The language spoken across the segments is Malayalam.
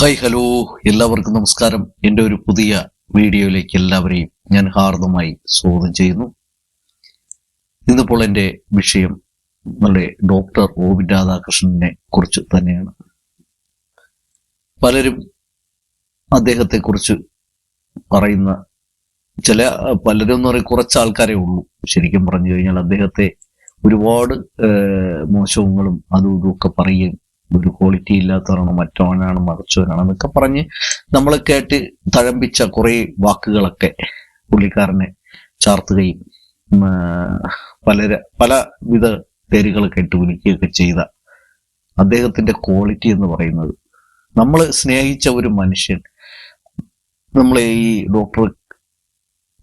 Hi hello. എല്ലാവർക്കും നമസ്കാരം. എന്റെ ഒരു പുതിയ വീഡിയോയിലേക്ക് എല്ലാവരെയും ഞാൻ ഹാർദമായി സ്വാഗതം ചെയ്യുന്നു. ഇന്നിപ്പോൾ എന്റെ വിഷയം നമ്മുടെ ഡോക്ടർ ഒ വി രാധാകൃഷ്ണനെ കുറിച്ച് തന്നെയാണ്. പലരും അദ്ദേഹത്തെക്കുറിച്ച് പറയുന്ന ചില പലരും എന്ന് പറയും കുറച്ച് ആൾക്കാരേ ഉള്ളൂ. ശരിക്കും പറഞ്ഞു കഴിഞ്ഞാൽ അദ്ദേഹത്തെ ഒരുപാട് മോശങ്ങളും അതും ഇതും ഒക്കെ പറയുകയും ഒരു ക്വാളിറ്റി ഇല്ലാത്തവരാണ് മറ്റവനാണ് മറച്ചവനാണ് എന്നൊക്കെ പറഞ്ഞ് നമ്മൾ കേട്ട് തഴമ്പിച്ച കുറെ വാക്കുകളൊക്കെ പുള്ളിക്കാരനെ ചാർത്തുകയും പലര പലവിധ പേരുകൾ കേട്ട് വിളിക്കുകയൊക്കെ ചെയ്ത അദ്ദേഹത്തിന്റെ ക്വാളിറ്റി എന്ന് പറയുന്നത്. നമ്മൾ സ്നേഹിച്ച ഒരു മനുഷ്യൻ നമ്മൾ ഈ ഡോക്ടർ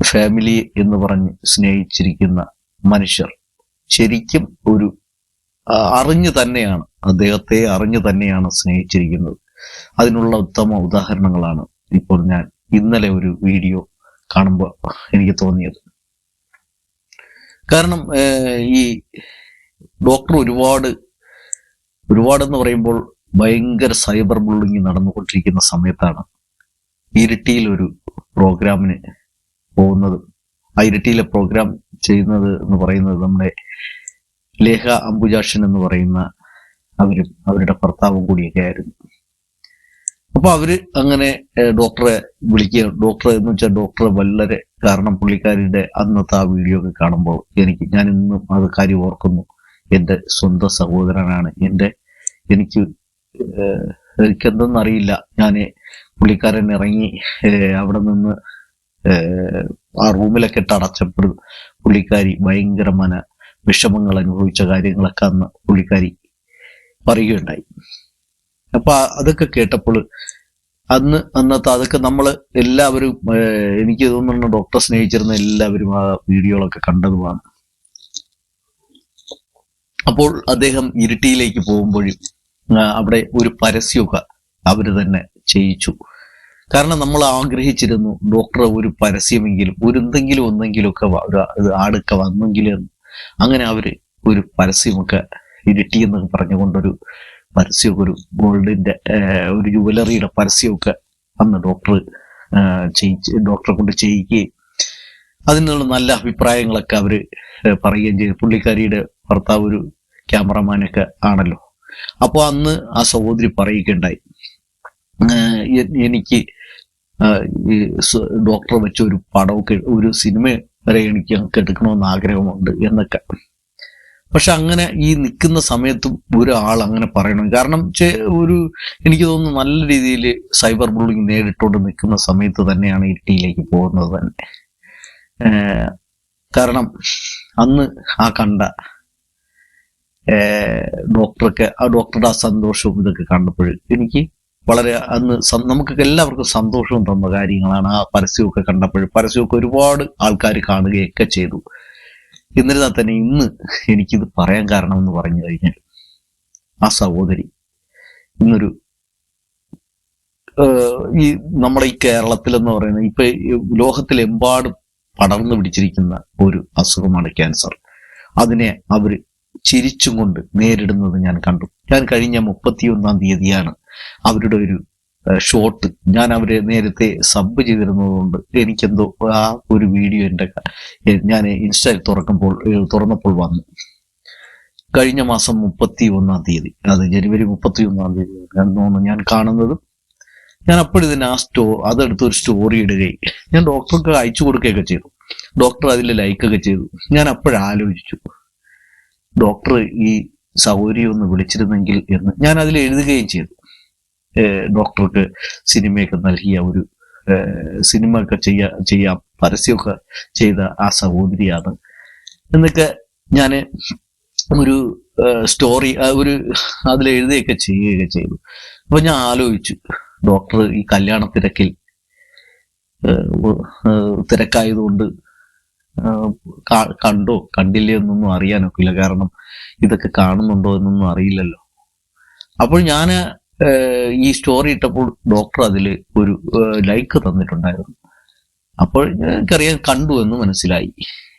ഫാമിലി എന്ന് പറഞ്ഞ് സ്നേഹിച്ചിരിക്കുന്ന മനുഷ്യർ ശരിക്കും ഒരു അറിഞ്ഞു തന്നെയാണ് അദ്ദേഹത്തെ അറിഞ്ഞു തന്നെയാണ് സ്നേഹിച്ചിരിക്കുന്നത്. അതിനുള്ള ഉത്തമ ഉദാഹരണങ്ങളാണ് ഇപ്പോൾ ഞാൻ ഇന്നലെ ഒരു വീഡിയോ കാണുമ്പോൾ എനിക്ക് തോന്നിയത്. കാരണം ഈ ഡോക്ടർ ഒരുപാട് ഒരുപാടെന്ന് പറയുമ്പോൾ ഭയങ്കര സൈബർ ബുള്ളിങ് നടന്നുകൊണ്ടിരിക്കുന്ന സമയത്താണ് ഇരിട്ടിയിൽ ഒരു പ്രോഗ്രാമിന് പോകുന്നത്. ആ ഇരിട്ടിയിലെ പ്രോഗ്രാം ചെയ്യുന്നത് എന്ന് പറയുന്നത് നമ്മുടെ ലേഹ അംബുജാക്ഷൻ എന്ന് പറയുന്ന അവരും അവരുടെ ഭർത്താവും കൂടിയൊക്കെ ആയിരുന്നു. അപ്പൊ അവർ അങ്ങനെ ഡോക്ടറെ വിളിക്കുക ഡോക്ടർ എന്ന് വെച്ചാൽ ഡോക്ടറെ വളരെ കാരണം പുള്ളിക്കാരിയുടെ അന്നത്തെ ആ വീഡിയോ ഒക്കെ കാണുമ്പോൾ എനിക്ക് ഞാൻ ഇന്നും അത് കാര്യം ഓർക്കുന്നു. എന്റെ സ്വന്തം സഹോദരനാണ്. എന്റെ എനിക്ക് എനിക്കെന്തെന്നറിയില്ല ഞാൻ പുള്ളിക്കാരൻ ഇറങ്ങി അവിടെ നിന്ന് ആ റൂമിലൊക്കെ ഇട്ട് അടച്ചപ്പോൾ പുള്ളിക്കാരി ഭയങ്കര മന വിഷമങ്ങൾ അനുഭവിച്ച കാര്യങ്ങളൊക്കെ അന്ന് പുള്ളിക്കാരി പറയുകയുണ്ടായി. അപ്പൊ അതൊക്കെ കേട്ടപ്പോൾ അന്ന് അന്നത്തെ അതൊക്കെ നമ്മൾ എല്ലാവരും എനിക്ക് തോന്നുന്നു ഡോക്ടർ സ്നേഹിച്ചിരുന്ന എല്ലാവരും ആ വീഡിയോകളൊക്കെ കണ്ടതുമാണ്. അപ്പോൾ അദ്ദേഹം ഇരുട്ടിയിലേക്ക് പോകുമ്പോഴും അവിടെ ഒരു പരസ്യമൊക്കെ അവർ തന്നെ ചെയ്യിച്ചു. കാരണം നമ്മൾ ആഗ്രഹിച്ചിരുന്നു ഡോക്ടർ ഒരു പരസ്യമെങ്കിലും ഒരു എന്തെങ്കിലും ഒന്നെങ്കിലുമൊക്കെ ആടൊക്കെ വന്നെങ്കിലും അങ്ങനെ അവർ ഒരു പരസ്യമൊക്കെ ഇരിട്ടി എന്നൊക്കെ പറഞ്ഞുകൊണ്ടൊരു പരസ്യമൊക്കെ ഒരു ഗോൾഡിന്റെ ഒരു ജുവലറിയുടെ പരസ്യമൊക്കെ അന്ന് ഡോക്ടർ ചെയ്യിച്ച് ഡോക്ടറെ കൊണ്ട് ചെയ്യിക്കുകയും അതിനുള്ള നല്ല അഭിപ്രായങ്ങളൊക്കെ ഏഹ്, പറയുകയും ചെയ്തു. പുള്ളിക്കാരിയുടെ ഭർത്താവ് ഒരു ക്യാമറമാനൊക്കെ ആണല്ലോ. അപ്പോൾ അന്ന് ആ സഹോദരി പറയുകയുണ്ടായി. എനിക്ക് ഡോക്ടറെ വെച്ച ഒരു പടമൊക്കെ ഒരു സിനിമ വരെ എനിക്ക് എടുക്കണമെന്ന് ആഗ്രഹമുണ്ട് എന്നൊക്കെ. പക്ഷെ അങ്ങനെ ഈ നിൽക്കുന്ന സമയത്തും ഒരാൾ അങ്ങനെ പറയണം. കാരണം ഒരു എനിക്ക് തോന്നുന്നു നല്ല രീതിയിൽ സൈബർ ബുള്ളിങ് നേരിട്ടുകൊണ്ട് നിൽക്കുന്ന സമയത്ത് തന്നെയാണ് ഇരിട്ടിയിലേക്ക് പോകുന്നത് തന്നെ. കാരണം അന്ന് ആ കണ്ട ഡോക്ടറൊക്കെ ആ ഡോക്ടറുടെ ആ സന്തോഷവും ഇതൊക്കെ കണ്ടപ്പോൾ എനിക്ക് വളരെ അന്ന് നമുക്ക് എല്ലാവർക്കും സന്തോഷവും തന്ന കാര്യങ്ങളാണ് ആ പരസ്യമൊക്കെ കണ്ടപ്പോൾ പരസ്യമൊക്കെ ഒരുപാട് ആൾക്കാർ കാണുകയൊക്കെ ചെയ്തു. എന്നിരുന്നാൽ തന്നെ ഇന്ന് എനിക്കിത് പറയാൻ കാരണം എന്ന് പറഞ്ഞു കഴിഞ്ഞാൽ ആ സഹോദരി ഇന്നൊരു ഈ നമ്മുടെ ഈ കേരളത്തിൽ എന്ന് പറയുന്നത് ഇപ്പൊ ലോകത്തിലെമ്പാടും പടർന്നു പിടിച്ചിരിക്കുന്ന ഒരു അസുഖമാണ് ക്യാൻസർ. അതിനെ അവർ ചിരിച്ചും കൊണ്ട് നേരിടുന്നത് ഞാൻ കണ്ടു. ഞാൻ കഴിഞ്ഞ മുപ്പത്തിയൊന്നാം തീയതിയാണ് അവരുടെ ഒരു ഷോട്ട് ഞാൻ അവരെ നേരത്തെ സബ് ചെയ്തിരുന്നതുകൊണ്ട് എനിക്കെന്തോ ആ ഒരു വീഡിയോ എന്റെ ഞാൻ ഇൻസ്റ്റയിൽ തുറക്കുമ്പോൾ തുറന്നപ്പോൾ വന്നു. കഴിഞ്ഞ മാസം മുപ്പത്തി ഒന്നാം തീയതി. അത് ജനുവരി മുപ്പത്തി ഒന്നാം തീയതി തോന്നുന്നു ഞാൻ കാണുന്നതും. ഞാൻ അപ്പോഴിതിന് ആ സ്റ്റോ അതെടുത്ത് ഒരു സ്റ്റോറി ഇടുകയും ഞാൻ ഡോക്ടർക്ക് അയച്ചു കൊടുക്കുകയൊക്കെ ചെയ്തു. ഡോക്ടർ അതിൽ ലൈക്കൊക്കെ ചെയ്തു. ഞാൻ അപ്പോഴാലോചിച്ചു ഡോക്ടർ ഈ സൗകര്യം ഒന്ന് വിളിച്ചിരുന്നെങ്കിൽ എന്ന്. ഞാൻ അതിൽ എഴുതുകയും ചെയ്തു. ഡോക്ടർക്ക് സിനിമയൊക്കെ നൽകിയ ഒരു സിനിമയൊക്കെ ചെയ്യാ ചെയ്യാം പരസ്യമൊക്കെ ചെയ്ത ആ സഹോദരിയാണ്. എന്നൊക്കെ ഞാൻ ഒരു സ്റ്റോറി ഒരു അതിൽ എഴുതുകയൊക്കെ ചെയ്യുകയൊക്കെ ചെയ്തു. അപ്പൊ ഞാൻ ആലോചിച്ചു ഡോക്ടർ ഈ കല്യാണ തിരക്കിൽ തിരക്കായതുകൊണ്ട് കണ്ടോ കണ്ടില്ലേ എന്നൊന്നും അറിയാനൊക്കില്ല കാരണം ഇതൊക്കെ കാണുന്നുണ്ടോ എന്നൊന്നും അറിയില്ലല്ലോ. അപ്പോൾ ഞാൻ ഈ സ്റ്റോറി ഇട്ടപ്പോൾ ഡോക്ടർ അതിൽ ഒരു ലൈക്ക് തന്നിട്ടുണ്ടായിരുന്നു. അപ്പോൾ എനിക്കറിയാൻ കണ്ടു എന്ന് മനസ്സിലായി.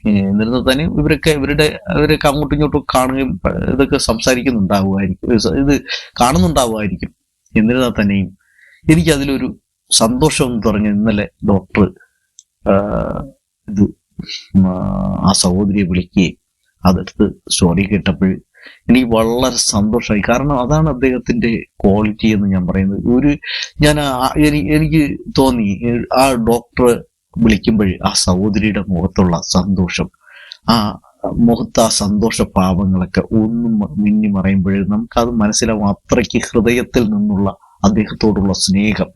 എന്നിരുന്നാൽ തന്നെ ഇവരൊക്കെ ഇവരുടെ അവരൊക്കെ അങ്ങോട്ടും ഇങ്ങോട്ടും കാണുകയും ഇതൊക്കെ സംസാരിക്കുന്നുണ്ടാവുമായിരിക്കും. ഇത് കാണുന്നുണ്ടാവുമായിരിക്കും. എന്നിരുന്നാൽ തന്നെയും എനിക്കതിലൊരു സന്തോഷം എന്ന് പറഞ്ഞ ഇന്നലെ ഡോക്ടർ ഇത് ആ സഹോദരിയെ വിളിക്കുകയും അതെടുത്ത് സ്റ്റോറി കേട്ടപ്പോൾ എനിക്ക് വളരെ സന്തോഷമായി. കാരണം അതാണ് അദ്ദേഹത്തിന്റെ ക്വാളിറ്റി എന്ന് ഞാൻ പറയുന്നത്. ഒരു ഞാൻ എനിക്ക് തോന്നി ആ ഡോക്ടർ വിളിക്കുമ്പോൾ ആ സഹോദരിയുടെ മുഖത്തുള്ള സന്തോഷം ആ മുഖത്ത് ആ സന്തോഷ പാവങ്ങളൊക്കെ ഒന്നും മിന്നി നമുക്ക് നമുക്കത് മനസ്സിലാവും അത്രയ്ക്ക് ഹൃദയത്തിൽ നിന്നുള്ള അദ്ദേഹത്തോടുള്ള സ്നേഹം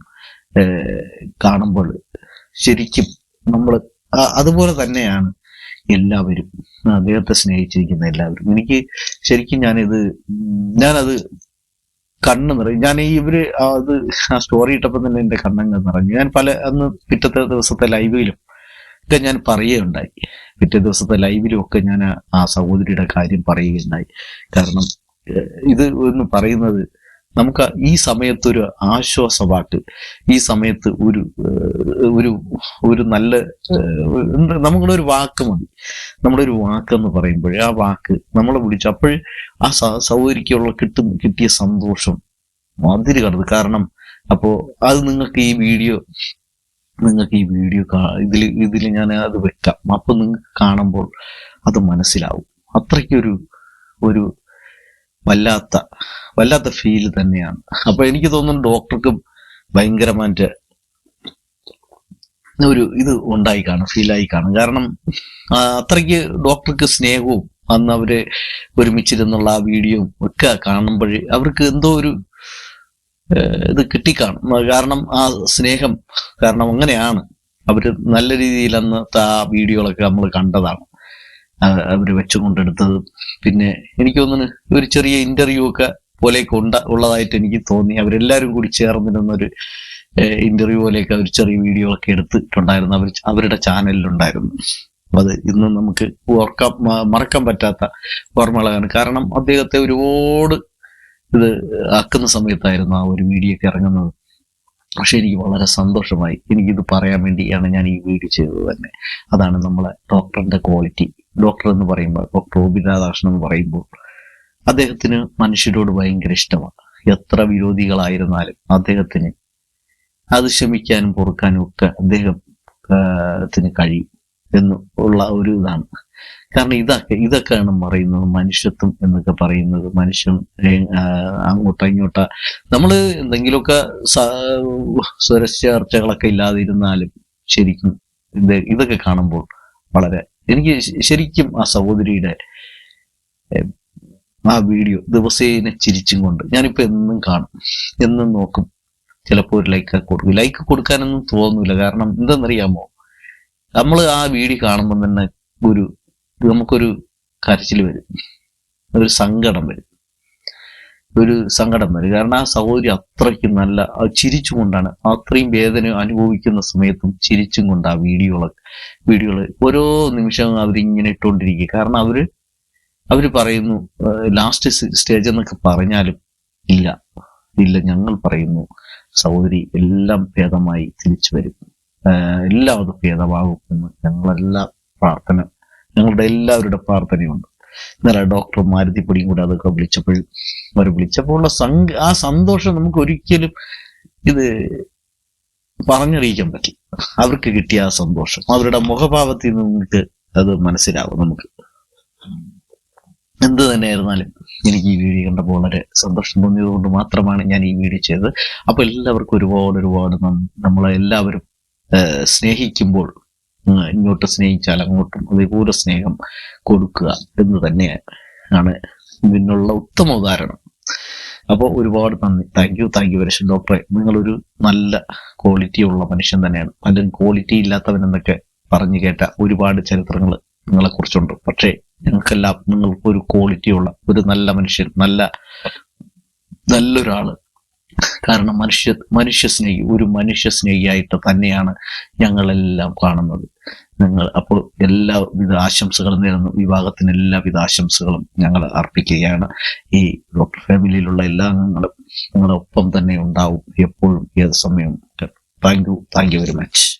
കാണുമ്പോൾ ശരിക്കും നമ്മൾ അതുപോലെ തന്നെയാണ് എല്ലാവരും അദ്ദേഹത്തെ സ്നേഹിച്ചിരിക്കുന്ന എല്ലാവരും. എനിക്ക് ശരിക്കും ഞാനിത് ഞാനത് കണ്ണ് നിറയും ഞാൻ ഇവർ അത് ആ സ്റ്റോറി ഇട്ടപ്പോൾ തന്നെ എന്റെ കണ്ണങ്ങ് നിറഞ്ഞു. ഞാൻ പല അന്ന് പിറ്റത്തെ ദിവസത്തെ ലൈവിലും ഒക്കെ ഞാൻ പറയുകയുണ്ടായി. പിറ്റേ ദിവസത്തെ ലൈവിലും ഒക്കെ ഞാൻ ആ- സഹോദരിയുടെ കാര്യം പറയുകയുണ്ടായി. കാരണം ഇത് എന്ന് പറയുന്നത് നമുക്ക് ഈ സമയത്ത് സമയത്തൊരു ആശ്വാസവാക്ക് ഈ സമയത്ത് ഒരു ഒരു ഒരു നല്ല നമ്മുടെ ഒരു വാക്ക് മതി. നമ്മുടെ ഒരു വാക്ക് എന്ന് പറയുമ്പോൾ ആ വാക്ക് നമ്മളെ വിളിച്ചു അപ്പോൾ ആ സ- സഹോദരിക്കുള്ള കിട്ടും കിട്ടിയ സന്തോഷം അതിര് കണ്ടത് കാരണം അപ്പോ അത് നിങ്ങൾക്ക് ഈ വീഡിയോ നിങ്ങൾക്ക് ഈ വീഡിയോ ഇതിൽ ഇതിൽ ഞാൻ അത് വെക്കാം. അപ്പൊ നിങ്ങൾക്ക് കാണുമ്പോൾ അത് മനസ്സിലാവും. അത്രയ്ക്കൊരു ഒരു വല്ലാത്ത വല്ലാത്ത ഫീൽ തന്നെയാണ്. അപ്പൊ എനിക്ക് തോന്നുന്നു ഡോക്ടർക്കും ഭയങ്കരമായിട്ട് ഒരു ഇത് ഉണ്ടായി കാണും ഫീലായി കാണും. കാരണം അത്രയ്ക്ക് ഡോക്ടർക്ക് സ്നേഹവും അന്ന് അവർ ഒരുമിച്ചിരുന്നുള്ള ആ വീഡിയോ ഒക്കെ കാണുമ്പോഴേ അവർക്ക് എന്തോ ഒരു ഇത് കിട്ടിക്കാണും. കാരണം ആ സ്നേഹം കാരണം അങ്ങനെയാണ്. അവർ നല്ല രീതിയിൽ അന്ന് ആ വീഡിയോകളൊക്കെ നമ്മൾ കണ്ടതാണ്. അവർ വെച്ചുകൊണ്ടെടുത്തത്. പിന്നെ എനിക്ക് തോന്നുന്നു ഒരു ചെറിയ ഇന്റർവ്യൂ ഒക്കെ പോലെ ഉണ്ട ഉള്ളതായിട്ട് എനിക്ക് തോന്നി. അവരെല്ലാരും കൂടി ചേർന്നിരുന്നൊരു ഇന്റർവ്യൂ പോലെയൊക്കെ ഒരു ചെറിയ വീഡിയോ ഒക്കെ എടുത്തിട്ടുണ്ടായിരുന്നു. അവർ അവരുടെ ചാനലിലുണ്ടായിരുന്നു. അത് ഇന്ന് നമുക്ക് ഓർക്കാൻ മറക്കാൻ പറ്റാത്ത ഓർമ്മകളാണ്. കാരണം അദ്ദേഹത്തെ ഒരുപാട് ഇത് ആക്കുന്ന സമയത്തായിരുന്നു ആ ഒരു വീഡിയോ ഒക്കെ ഇറങ്ങുന്നത്. പക്ഷെ എനിക്ക് വളരെ സന്തോഷമായി. എനിക്കിത് പറയാൻ വേണ്ടിയാണ് ഞാൻ ഈ വീഡിയോ ചെയ്തത് തന്നെ. അതാണ് നമ്മളെ ഡോക്ടറിന്റെ ക്വാളിറ്റി ഡോക്ടർ എന്ന് പറയുമ്പോൾ ഡോക്ടർ ഒബി രാധാകൃഷ്ണൻ എന്ന് പറയുമ്പോൾ അദ്ദേഹത്തിന് മനുഷ്യരോട് ഭയങ്കര ഇഷ്ടമാണ്. എത്ര വിരോധികളായിരുന്നാലും അദ്ദേഹത്തിന് അത് ക്ഷമിക്കാനും പൊറുക്കാനും ഒക്കെ അദ്ദേഹത്തിന് കഴിയും എന്ന് ഉള്ള ഒരു ഇതാണ്. കാരണം ഇതൊക്കെ ഇതൊക്കെയാണ് പറയുന്നത് മനുഷ്യത്വം എന്നൊക്കെ പറയുന്നത് മനുഷ്യൻ അങ്ങോട്ട ഇങ്ങോട്ട. നമ്മൾ എന്തെങ്കിലുമൊക്കെ സുരക്ഷ ചർച്ചകളൊക്കെ ഇല്ലാതിരുന്നാലും ശരിക്കും ഇത് ഇതൊക്കെ കാണുമ്പോൾ വളരെ എനിക്ക് ശരിക്കും ആ സഹോദരിയുടെ ആ വീഡിയോ ദിവസേന ചിരിച്ചും കൊണ്ട് ഞാനിപ്പോ എന്നും കാണും എന്നും നോക്കും. ചിലപ്പോൾ ഒരു ലൈക്ക് കൊടുക്കും. ലൈക്ക് കൊടുക്കാനൊന്നും തോന്നൂല. കാരണം എന്തെന്നറിയാമോ? നമ്മൾ ആ വീഡിയോ കാണുമ്പോൾ തന്നെ ഒരു നമുക്കൊരു കരച്ചിൽ വരും. ഒരു സങ്കടം വരും. ഒരു സങ്കടം വരും. കാരണം ആ സഹോദരി അത്രയ്ക്ക് നല്ല ചിരിച്ചുകൊണ്ടാണ് അത്രയും വേദന അനുഭവിക്കുന്ന സമയത്തും ചിരിച്ചും കൊണ്ട് ആ വീഡിയോകളൊക്കെ വീഡിയോകൾ ഓരോ നിമിഷവും അവരിങ്ങനെ ഇട്ടുകൊണ്ടിരിക്കുക കാരണം അവർ അവർ പറയുന്നു ലാസ്റ്റ് സ്റ്റേജ് എന്നൊക്കെ പറഞ്ഞാലും ഇല്ല ഇല്ല ഞങ്ങൾ പറയുന്നു സഹോദരി എല്ലാം ഭേദമായി തിരിച്ചു വരും. എല്ലാം അത് ഭേദമാകും എന്ന് ഞങ്ങളെല്ലാം പ്രാർത്ഥന ഞങ്ങളുടെ എല്ലാവരുടെ പ്രാർത്ഥനയുണ്ട്. ഇന്നലെ ഡോക്ടർ മാരുതിപ്പൊടിയും കൂടെ അതൊക്കെ വിളിച്ചപ്പോഴും അവർ വിളിച്ചപ്പോൾ ഉള്ള ആ സന്തോഷം നമുക്ക് ഒരിക്കലും ഇത് പറഞ്ഞറിയിക്കാൻ പറ്റി. അവർക്ക് കിട്ടിയ ആ സന്തോഷം. അവരുടെ മുഖഭാവത്തിൽ നിന്ന് നമുക്ക് അത് മനസ്സിലാവും നമുക്ക്. എന്ത് തന്നെയായിരുന്നാലും എനിക്ക് ഈ വീഡിയോ കണ്ടപ്പോൾ വളരെ സന്തോഷം തോന്നിയതുകൊണ്ട് മാത്രമാണ് ഞാൻ ഈ വീഡിയോ ചെയ്തത്. അപ്പൊ എല്ലാവർക്കും ഒരുപാട് ഒരുപാട് നമ്മളെ എല്ലാവരും സ്നേഹിക്കുമ്പോൾ ഇങ്ങോട്ട് സ്നേഹിച്ചാൽ അങ്ങോട്ടും അതേപോലെ സ്നേഹം കൊടുക്കുക എന്ന് തന്നെയാണ് ഇതിനുള്ള ഉത്തമ ഉദാഹരണം. അപ്പോൾ ഒരുപാട് നന്ദി. താങ്ക് യു താങ്ക് യു വരശൻ ഡോക്ടറെ നിങ്ങളൊരു നല്ല ക്വാളിറ്റി ഉള്ള മനുഷ്യൻ തന്നെയാണ്. അല്ലെങ്കിൽ ക്വാളിറ്റി ഇല്ലാത്തവൻ എന്നൊക്കെ പറഞ്ഞു കേട്ട ഒരുപാട് ചരിത്രങ്ങൾ നിങ്ങളെ കുറിച്ചുണ്ട് പക്ഷേ ഞങ്ങൾക്കെല്ലാം നിങ്ങൾക്ക് ഒരു ക്വാളിറ്റി ഉള്ള ഒരു നല്ല മനുഷ്യൻ നല്ല നല്ലൊരാൾ കാരണം മനുഷ്യ മനുഷ്യ സ്നേഹി ഒരു മനുഷ്യ സ്നേഹിയായിട്ട് തന്നെയാണ് ഞങ്ങളെല്ലാം കാണുന്നത്. നിങ്ങൾ അപ്പോൾ എല്ലാവിധ ആശംസകളും നേരുന്നു. വിവാഹത്തിന് എല്ലാവിധ ആശംസകളും ഞങ്ങൾ അർപ്പിക്കുകയാണ്. ഈ ഡോക്ടർ ഫാമിലിയിലുള്ള എല്ലാ അംഗങ്ങളും നിങ്ങളുടെ ഒപ്പം തന്നെ ഉണ്ടാവും. എപ്പോഴും ഏത് സമയവും. Thank you. Thank you very much.